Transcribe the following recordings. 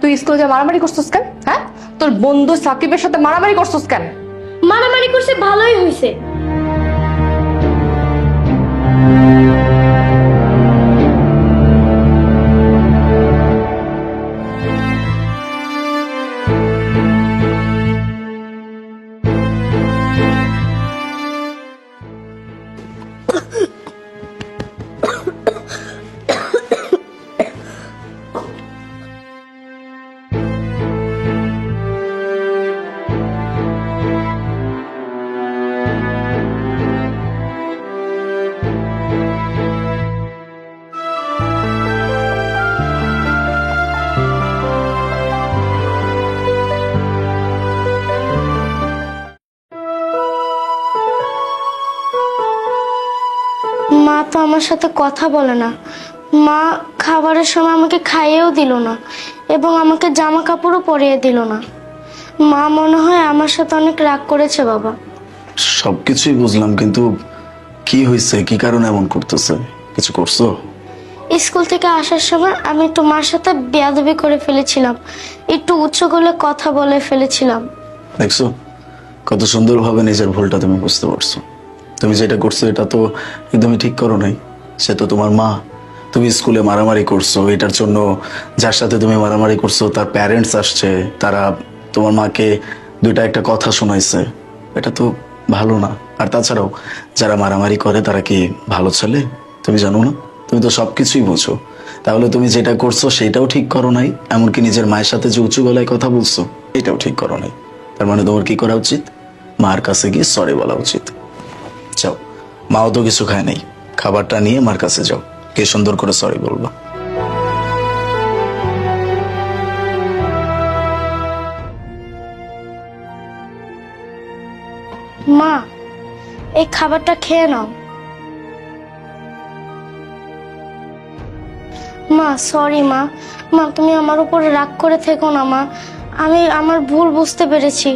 তুই স্কুলে যা মারামারি করছিস কেন? হ্যাঁ? তোর বন্ধু সাকিবের সাথে মারামারি করছিস কেন? মারামারি করছে ভালোই হয়েছে। মা তো আমার সাথে কথা বলে না। মা খাবারের সময় আমাকে খাইয়েও দিল না এবং আমাকে জামা কাপড়ও পরিয়ে দিল না। মা মনে হয় আমার সাথে অনেক রাগ করেছে বাবা। সবকিছুই বুঝলাম কিন্তু কি হয়েছে? কি কারণে এমন করতেছে? কিছু করছ? স্কুল থেকে আসার সময় আমি একটু মার সাথে বেয়াদবি করে ফেলেছিলাম। একটু উচ্চ গলে কথা বলে ফেলেছিলাম। দেখছ কত সুন্দরভাবে নিজের ভুলটা তুমি বুঝতে পারছ। তুমি যেটা করছ, এটা তো একদমই ঠিক করো নাই। সে তো তোমার মা। তুমি স্কুলে মারামারি করছ, এটার জন্য যার সাথে তুমি মারামারি করছ, তার প্যারেন্টস আসছে, তারা তোমার মাকে দুইটা একটা কথা শোনাইছে। এটা তো ভালো না। আর তাছাড়াও, যারা মারামারি করে, তারা কি ভালো ছেলে? তুমি জানো না? তুমি তো সব কিছুই বোঝো। তাহলে তুমি যেটা করছ, সেটাও ঠিক করো নাই, এমনকি নিজের মায়ের সাথে যে উঁচু গলায় কথা বলছো, এটাও ঠিক করো নাই। তার মানে তোমার কি করা উচিত? মার কাছে গিয়ে সরে বলা উচিত। মাও তো কিছু খায় নাই। খাবারটা নিয়ে মার কাছে যাও। কে সুন্দর করে সরি বলবা মা, এই খাবারটা খেয়ে নাও। মা সরি মা। মা, তুমি আমার উপরে রাগ করে থেকো না মা। আমি আমার ভুল বুঝতে পেরেছি।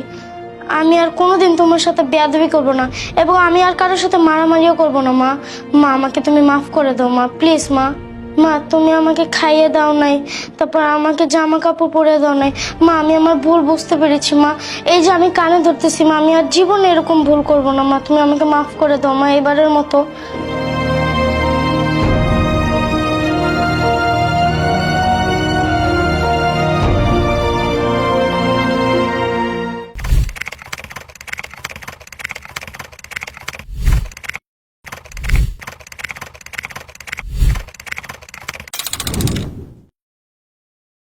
আমি আর কোনোদিন তোমার সাথে বেয়াদবি করব না এবং আমি আর কারোর সাথে মারামারিও করব না, মা। মা, আমাকে তুমি মাফ করে দাও, মা। প্লিজ, মা। মা, তুমি আমাকে খাইয়ে দাও নাই, তারপর আমাকে জামা কাপড় পরে দাও নাই। মা, আমি আমার ভুল বুঝতে পেরেছি, মা। এই যে আমি কানে ধরতেছি, মা, আমি আর জীবনে এরকম ভুল করব না, মা। তুমি আমাকে মাফ করে দাও, মা, এবারের মতো।